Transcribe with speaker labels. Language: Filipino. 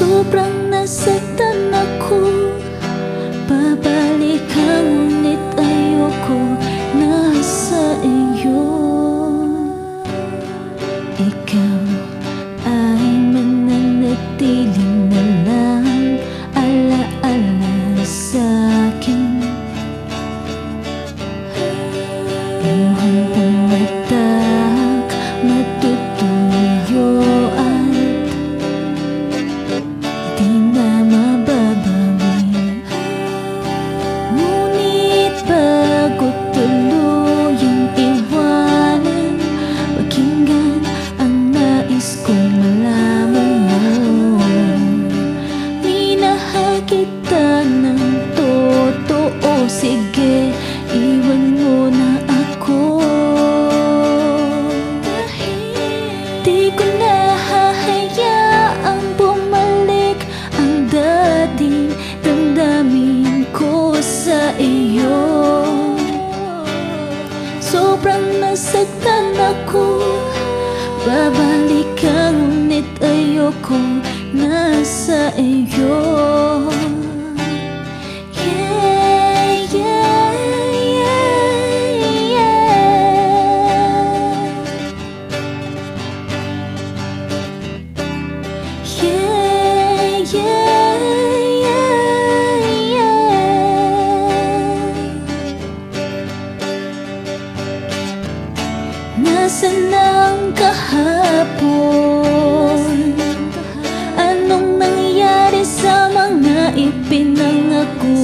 Speaker 1: Sobrang nasaktan ako. Babalik ko na hahayaang bumalik. Ang dating damdamin ko sa iyo. Sobrang nasaktan ako. Babalik ka ngunit ayokong nasa iyo. Nasaan ang kahapon? Anong nangyari sa mga ipinangako?